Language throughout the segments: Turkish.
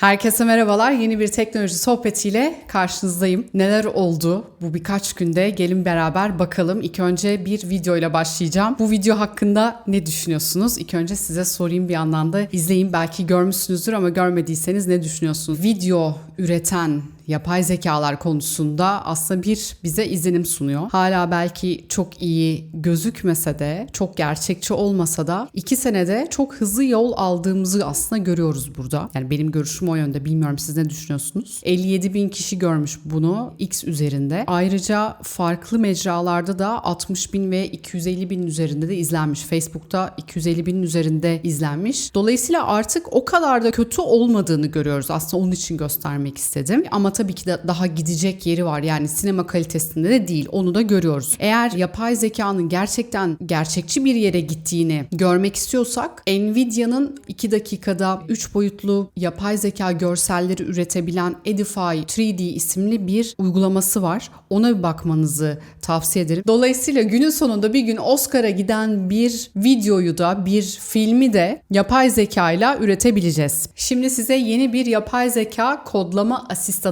Herkese merhabalar. Yeni bir teknoloji sohbetiyle karşınızdayım. Neler oldu bu birkaç günde? Gelin beraber bakalım. İlk önce bir video ile başlayacağım. Bu video hakkında ne düşünüyorsunuz? İlk önce size sorayım bir yandan da izleyin. Belki görmüşsünüzdür ama görmediyseniz ne düşünüyorsunuz? Video üreten yapay zekalar konusunda aslında bir bize izlenim sunuyor. Hala belki çok iyi gözükmese de, çok gerçekçi olmasa da iki senede çok hızlı yol aldığımızı aslında görüyoruz burada. Yani benim görüşüm o yönde. Bilmiyorum siz ne düşünüyorsunuz? 57 bin kişi görmüş bunu X üzerinde. Ayrıca farklı mecralarda da 60 bin ve 250 bin üzerinde de izlenmiş. Facebook'ta 250 binin üzerinde izlenmiş. Dolayısıyla artık o kadar da kötü olmadığını görüyoruz. Aslında onun için göstermek istedim. Ama tabii ki de daha gidecek yeri var. Yani sinema kalitesinde de değil. Onu da görüyoruz. Eğer yapay zekanın gerçekten gerçekçi bir yere gittiğini görmek istiyorsak Nvidia'nın 2 dakikada 3 boyutlu yapay zeka görselleri üretebilen Edify 3D isimli bir uygulaması var. Ona bir bakmanızı tavsiye ederim. Dolayısıyla günün sonunda bir gün Oscar'a giden bir videoyu da bir filmi de yapay zeka ile üretebileceğiz. Şimdi size yeni bir yapay zeka kodlama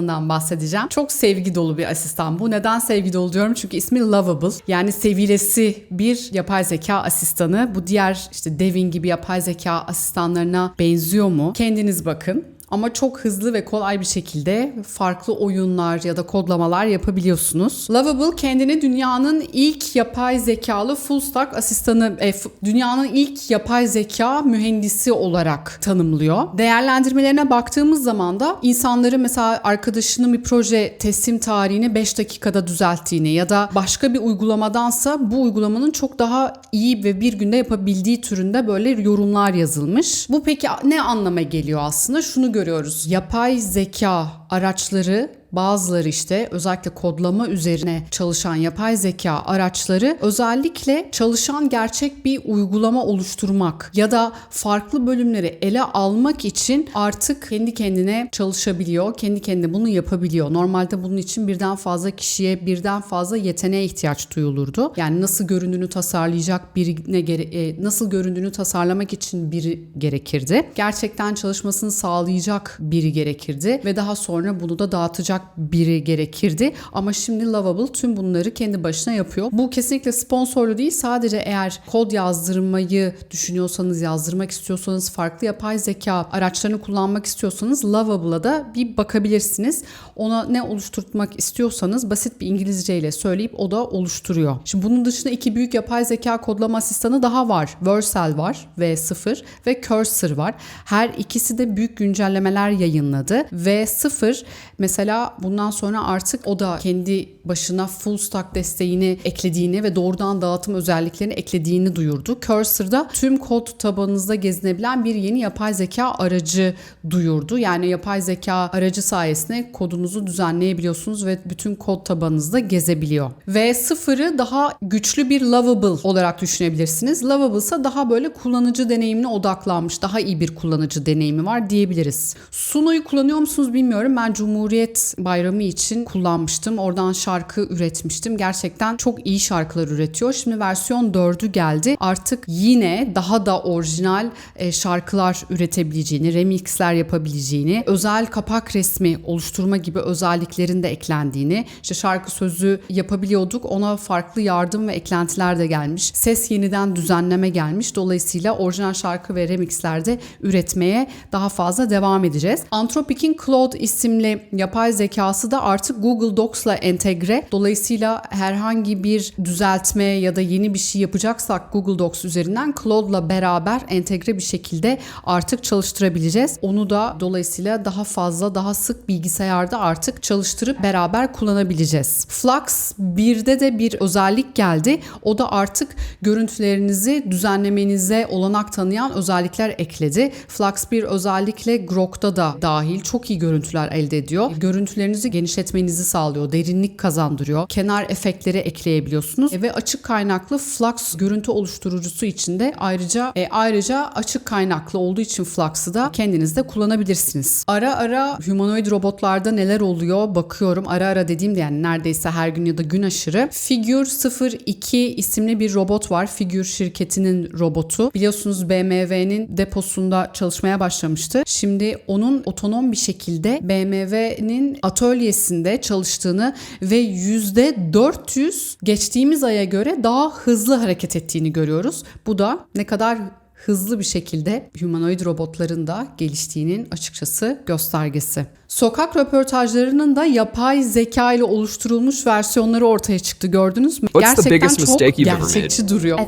asistanından bahsedeceğim. Çok sevgi dolu bir asistan bu. Neden sevgi dolu diyorum? Çünkü ismi Lovable. Yani sevilesi bir yapay zeka asistanı. Bu diğer işte Devin gibi yapay zeka asistanlarına benziyor mu? Kendiniz bakın ama çok hızlı ve kolay bir şekilde farklı oyunlar ya da kodlamalar yapabiliyorsunuz. Lovable kendini dünyanın ilk yapay zekalı full stack asistanı, e, dünyanın ilk yapay zeka mühendisi olarak tanımlıyor. Değerlendirmelerine baktığımız zaman da insanları mesela arkadaşının bir proje teslim tarihini 5 dakikada düzelttiğini ya da başka bir uygulamadansa bu uygulamanın çok daha iyi ve bir günde yapabildiği türünde böyle yorumlar yazılmış. Bu peki ne anlama geliyor aslında? Şunu görüyoruz. Yapay zeka araçları bazıları işte özellikle kodlama üzerine çalışan yapay zeka araçları özellikle çalışan gerçek bir uygulama oluşturmak ya da farklı bölümleri ele almak için artık kendi kendine çalışabiliyor. Kendi kendine bunu yapabiliyor. Normalde bunun için birden fazla kişiye birden fazla yeteneğe ihtiyaç duyulurdu. Yani nasıl göründüğünü tasarlayacak birine gere- e, nasıl göründüğünü tasarlamak için biri gerekirdi. Gerçekten çalışmasını sağlayacak biri gerekirdi ve daha sonra bunu da dağıtacak biri gerekirdi. Ama şimdi Lovable tüm bunları kendi başına yapıyor. Bu kesinlikle sponsorlu değil. Sadece eğer kod yazdırmayı düşünüyorsanız, yazdırmak istiyorsanız, farklı yapay zeka araçlarını kullanmak istiyorsanız Lovable'a da bir bakabilirsiniz. Ona ne oluşturmak istiyorsanız basit bir İngilizce ile söyleyip o da oluşturuyor. Şimdi bunun dışında iki büyük yapay zeka kodlama asistanı daha var. Versal var V0 ve Cursor var. Her ikisi de büyük güncellemeler yayınladı. V0 mesela bundan sonra artık o da kendi başına full stack desteğini eklediğini ve doğrudan dağıtım özelliklerini eklediğini duyurdu. Cursor'da tüm kod tabanınızda gezinebilen bir yeni yapay zeka aracı duyurdu. Yani yapay zeka aracı sayesinde kodunuzu düzenleyebiliyorsunuz ve bütün kod tabanınızda gezebiliyor. Ve sıfırı daha güçlü bir lovable olarak düşünebilirsiniz. Lovable ise daha böyle kullanıcı deneyimine odaklanmış, daha iyi bir kullanıcı deneyimi var diyebiliriz. Suno'yu kullanıyor musunuz bilmiyorum. Ben Cumhuriyet Bayramı için kullanmıştım. Oradan şarkı üretmiştim. Gerçekten çok iyi şarkılar üretiyor. Şimdi versiyon 4'ü geldi. Artık yine daha da orijinal e, şarkılar üretebileceğini, remixler yapabileceğini, özel kapak resmi oluşturma gibi özelliklerin de eklendiğini, işte şarkı sözü yapabiliyorduk. Ona farklı yardım ve eklentiler de gelmiş. Ses yeniden düzenleme gelmiş. Dolayısıyla orijinal şarkı ve remixlerde üretmeye daha fazla devam edeceğiz. Anthropic'in Claude isimli yapay zekası da artık Google Docs'la entegre. Dolayısıyla herhangi bir düzeltme ya da yeni bir şey yapacaksak Google Docs üzerinden Claude'la beraber entegre bir şekilde artık çalıştırabileceğiz. Onu da dolayısıyla daha fazla, daha sık bilgisayarda artık çalıştırıp beraber kullanabileceğiz. Flux 1'de de bir özellik geldi. O da artık görüntülerinizi düzenlemenize olanak tanıyan özellikler ekledi. Flux 1 özellikle Grok'ta da dahil çok iyi görüntüler elde ediyor. Görüntüleri görüntülerinizi genişletmenizi sağlıyor. Derinlik kazandırıyor. Kenar efektleri ekleyebiliyorsunuz. E, ve açık kaynaklı Flux görüntü oluşturucusu içinde ayrıca e, ayrıca açık kaynaklı olduğu için Flux'ı da kendiniz de kullanabilirsiniz. Ara ara humanoid robotlarda neler oluyor bakıyorum. Ara ara dediğimde yani neredeyse her gün ya da gün aşırı. Figure 02 isimli bir robot var. Figure şirketinin robotu. Biliyorsunuz BMW'nin deposunda çalışmaya başlamıştı. Şimdi onun otonom bir şekilde BMW'nin atölyesinde çalıştığını ve %400 geçtiğimiz aya göre daha hızlı hareket ettiğini görüyoruz. Bu da ne kadar hızlı bir şekilde humanoid robotların da geliştiğinin açıkçası göstergesi. Sokak röportajlarının da yapay zeka ile oluşturulmuş versiyonları ortaya çıktı gördünüz mü? Gerçekten çok gerçekçi duruyor.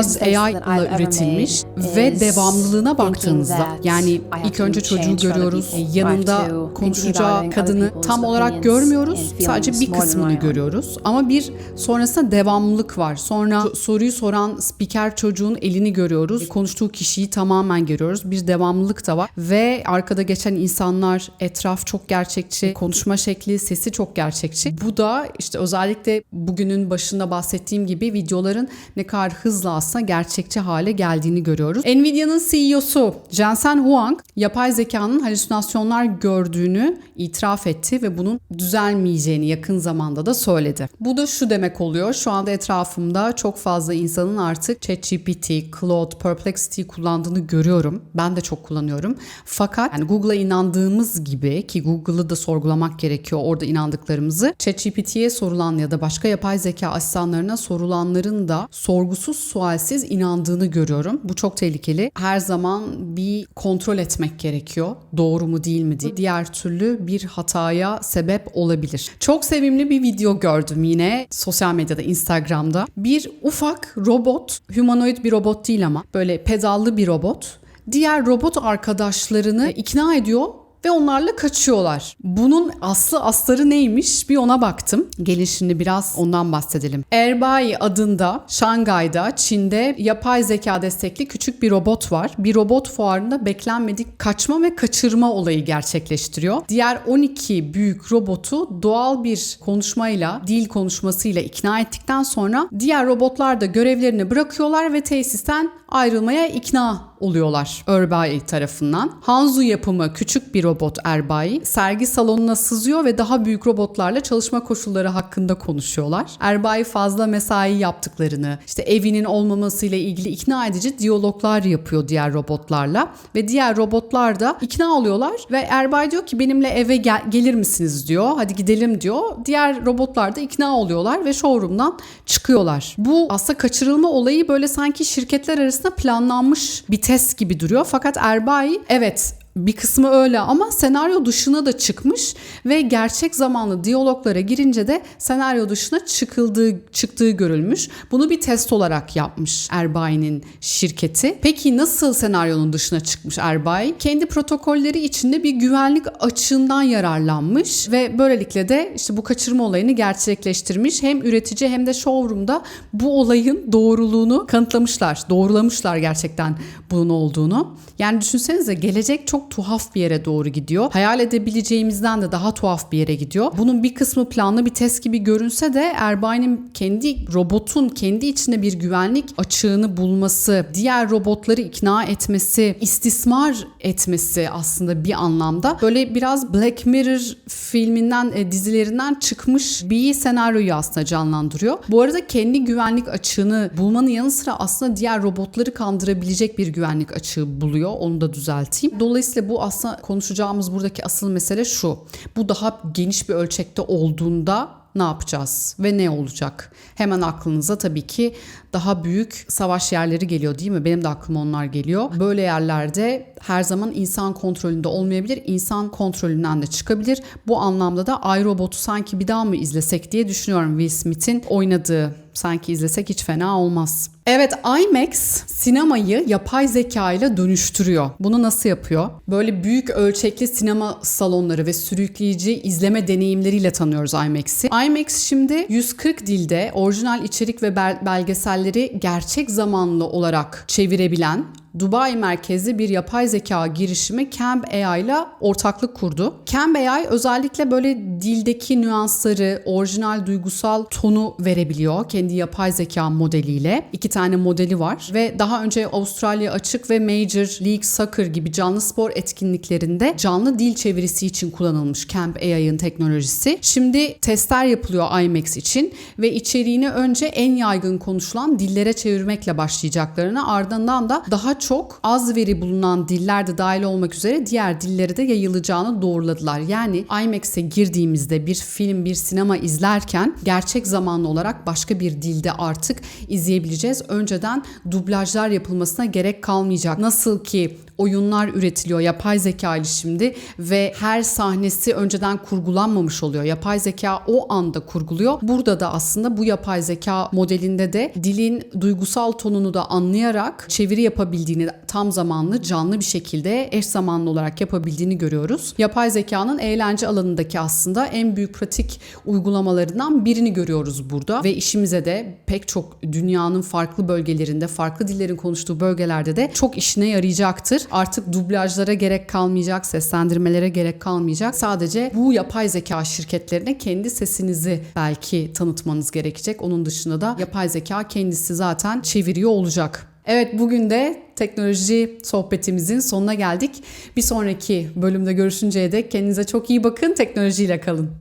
Mistakes AI ile üretilmiş ve devamlılığına baktığınızda yani ilk önce çocuğu görüyoruz. Yanında konuşacağı kadını tam olarak görmüyoruz. Sadece bir kısmını görüyoruz. Ama bir sonrasında devamlılık var. Sonra so- soruyu soran spiker çocuğun elini görüyoruz. Konuştuğu kişiyi tamamen görüyoruz. Bir devamlılık da var. Ve arkada geçen insanlar, etraf çok gerçekçi. Konuşma şekli, sesi çok gerçekçi. Bu da işte özellikle bugünün başında bahsettiğim gibi videoların ne kadar hızlı aslında gerçekçi hale geldiğini görüyoruz. Nvidia'nın CEO'su Jensen Huang yapay zekanın halüsinasyonlar gördüğünü itiraf etti ve bunun düzelmeyeceğini yakın zamanda da söyledi. Bu da şu demek oluyor. Şu anda etrafımda çok fazla insanın artık ChatGPT, Claude, Perplexity kullandığını görüyorum. Ben de çok kullanıyorum. Fakat yani Google'a inandığımız gibi ki Google'ı da sorgulamak gerekiyor orada inandıklarımızı. ChatGPT'ye sorulan ya da başka yapay zeka asistanlarına sorulanların da sorgusuz sualsiz inandığını görüyorum. Bu çok tehlikeli. Her zaman bir kontrol etmek gerekiyor. Doğru mu değil mi diye. Diğer türlü bir hataya sebep olabilir. Çok sevimli bir video gördüm yine sosyal medyada Instagram'da. Bir ufak robot, humanoid bir robot değil ama böyle pedallı bir robot diğer robot arkadaşlarını ikna ediyor ve onlarla kaçıyorlar. Bunun aslı astarı neymiş bir ona baktım. Gelin şimdi biraz ondan bahsedelim. Erbai adında Şangay'da Çin'de yapay zeka destekli küçük bir robot var. Bir robot fuarında beklenmedik kaçma ve kaçırma olayı gerçekleştiriyor. Diğer 12 büyük robotu doğal bir konuşmayla, dil konuşmasıyla ikna ettikten sonra diğer robotlar da görevlerini bırakıyorlar ve tesisten ayrılmaya ikna oluyorlar Erbai tarafından. Hanzu yapımı küçük bir robot Erbai sergi salonuna sızıyor ve daha büyük robotlarla çalışma koşulları hakkında konuşuyorlar. Erbai fazla mesai yaptıklarını, işte evinin olmamasıyla ilgili ikna edici diyaloglar yapıyor diğer robotlarla ve diğer robotlar da ikna oluyorlar ve Erbai diyor ki benimle eve gel- gelir misiniz diyor. Hadi gidelim diyor. Diğer robotlar da ikna oluyorlar ve showroom'dan çıkıyorlar. Bu aslında kaçırılma olayı böyle sanki şirketler arasında planlanmış bir test gibi duruyor. Fakat Erbai evet bir kısmı öyle ama senaryo dışına da çıkmış ve gerçek zamanlı diyaloglara girince de senaryo dışına çıkıldığı çıktığı görülmüş. Bunu bir test olarak yapmış Erbai'nin şirketi. Peki nasıl senaryonun dışına çıkmış Erbai? Kendi protokolleri içinde bir güvenlik açığından yararlanmış ve böylelikle de işte bu kaçırma olayını gerçekleştirmiş. Hem üretici hem de showroom'da bu olayın doğruluğunu kanıtlamışlar. Doğrulamışlar gerçekten bunun olduğunu. Yani düşünsenize gelecek çok tuhaf bir yere doğru gidiyor. Hayal edebileceğimizden de daha tuhaf bir yere gidiyor. Bunun bir kısmı planlı bir test gibi görünse de Erbay'ın kendi robotun kendi içinde bir güvenlik açığını bulması, diğer robotları ikna etmesi, istismar etmesi aslında bir anlamda böyle biraz Black Mirror filminden e, dizilerinden çıkmış bir senaryoyu aslında canlandırıyor. Bu arada kendi güvenlik açığını bulmanın yanı sıra aslında diğer robotları kandırabilecek bir güvenlik açığı buluyor. Onu da düzelteyim. Dolayısıyla bu aslında konuşacağımız buradaki asıl mesele şu. Bu daha geniş bir ölçekte olduğunda ne yapacağız ve ne olacak? Hemen aklınıza tabii ki daha büyük savaş yerleri geliyor değil mi? Benim de aklıma onlar geliyor. Böyle yerlerde her zaman insan kontrolünde olmayabilir. İnsan kontrolünden de çıkabilir. Bu anlamda da iRobot'u sanki bir daha mı izlesek diye düşünüyorum Will Smith'in oynadığı. Sanki izlesek hiç fena olmaz. Evet IMAX sinemayı yapay zeka ile dönüştürüyor. Bunu nasıl yapıyor? Böyle büyük ölçekli sinema salonları ve sürükleyici izleme deneyimleriyle tanıyoruz IMAX'i. IMAX şimdi 140 dilde orijinal içerik ve bel- belgeselleri gerçek zamanlı olarak çevirebilen Dubai merkezli bir yapay zeka girişimi Camp AI ile ortaklık kurdu. Camp AI özellikle böyle dildeki nüansları, orijinal duygusal tonu verebiliyor kendi yapay zeka modeliyle. İki tane modeli var ve daha önce Avustralya Açık ve Major League Soccer gibi canlı spor etkinliklerinde canlı dil çevirisi için kullanılmış Camp AI'ın teknolojisi. Şimdi testler yapılıyor IMAX için ve içeriğini önce en yaygın konuşulan dillere çevirmekle başlayacaklarını ardından da daha çok az veri bulunan diller de dahil olmak üzere diğer dillere de yayılacağını doğruladılar. Yani IMAX'e girdiğimizde bir film, bir sinema izlerken gerçek zamanlı olarak başka bir dilde artık izleyebileceğiz. Önceden dublajlar yapılmasına gerek kalmayacak. Nasıl ki oyunlar üretiliyor yapay zeka şimdi ve her sahnesi önceden kurgulanmamış oluyor. Yapay zeka o anda kurguluyor. Burada da aslında bu yapay zeka modelinde de dilin duygusal tonunu da anlayarak çeviri yapabildiğini tam zamanlı canlı bir şekilde eş zamanlı olarak yapabildiğini görüyoruz. Yapay zekanın eğlence alanındaki aslında en büyük pratik uygulamalarından birini görüyoruz burada ve işimize de pek çok dünyanın farklı bölgelerinde, farklı dillerin konuştuğu bölgelerde de çok işine yarayacaktır. Artık dublajlara gerek kalmayacak, seslendirmelere gerek kalmayacak. Sadece bu yapay zeka şirketlerine kendi sesinizi belki tanıtmanız gerekecek. Onun dışında da yapay zeka kendisi zaten çeviriyor olacak. Evet bugün de teknoloji sohbetimizin sonuna geldik. Bir sonraki bölümde görüşünceye dek kendinize çok iyi bakın. Teknolojiyle kalın.